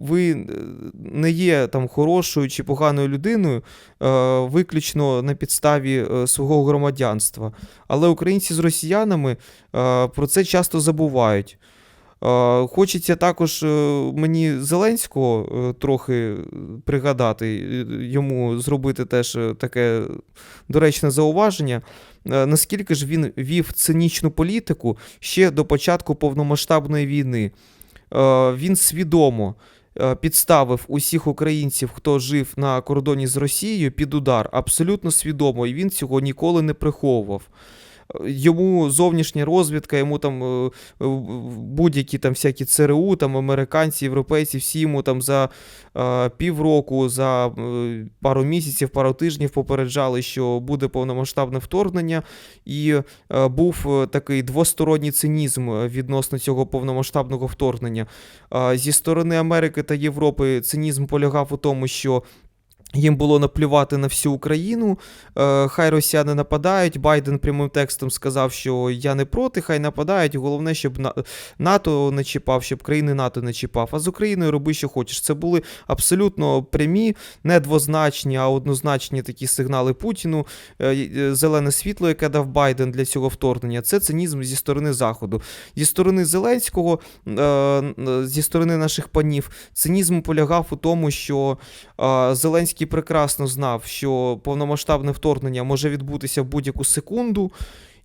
ви не є там хорошою чи поганою людиною е, виключно на підставі е, свого громадянства. Але українці з росіянами е, про це часто забувають. Е, Хочеться також е, мені Зеленського е, трохи пригадати, е, йому зробити теж е, таке доречне зауваження. Е, Наскільки ж він вів цинічну політику ще до початку повномасштабної війни? Е, Він свідомо е, підставив усіх українців, хто жив на кордоні з Росією, під удар, абсолютно свідомо, і він цього ніколи не приховував. Йому зовнішня розвідка, йому там е, будь-які там всякі ЦРУ, там американці, європейці, всі йому там за е, півроку, за е, пару місяців, пару тижнів попереджали, що буде повномасштабне вторгнення, і був такий двосторонній цинізм відносно цього повномасштабного вторгнення. Зі сторони Америки та Європи цинізм полягав у тому, що. Їм було наплювати на всю Україну. Е, хай росіяни нападають. Байден прямим текстом сказав, що я не проти, хай нападають. Головне, щоб НАТО не чіпав, щоб країни НАТО не чіпав. А з Україною роби, що хочеш. Це були абсолютно прямі, не двозначні, а однозначні такі сигнали Путіну. Е, е, Зелене світло, яке дав Байден для цього вторгнення, це цинізм зі сторони Заходу. Зі сторони Зеленського, зі сторони наших панів, цинізм полягав у тому, що е, Зеленський прекрасно знав, що повномасштабне вторгнення може відбутися в будь-яку секунду.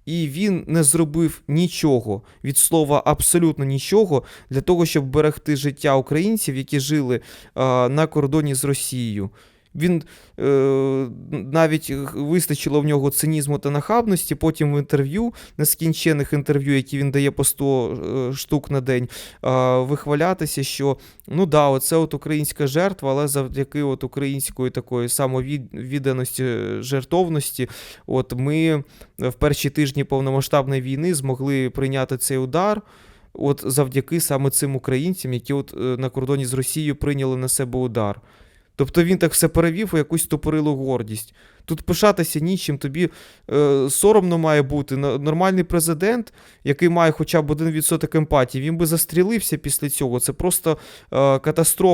І він не зробив нічого від слова абсолютно нічого для того, щоб берегти життя українців, які жили е, на кордоні з Росією. Він е, навіть вистачило в нього цинізму та нахабності. Потім в інтерв'ю, нескінчених інтерв'ю, які він дає по 100 е, штук на день, е, вихвалятися, що ну да, оце от українська жертва, але завдяки от української такої самовідданості, жертовності, от ми в перші тижні повномасштабної війни змогли прийняти цей удар. От завдяки саме цим українцям, які от е, на кордоні з Росією прийняли на себе удар. Тобто він так все перевів у якусь топорилу гордість. Тут пишатися нічим, тобі е, соромно має бути. Нормальний президент, який має хоча б 1% емпатії, він би застрілився після цього. Це просто е, катастрофа.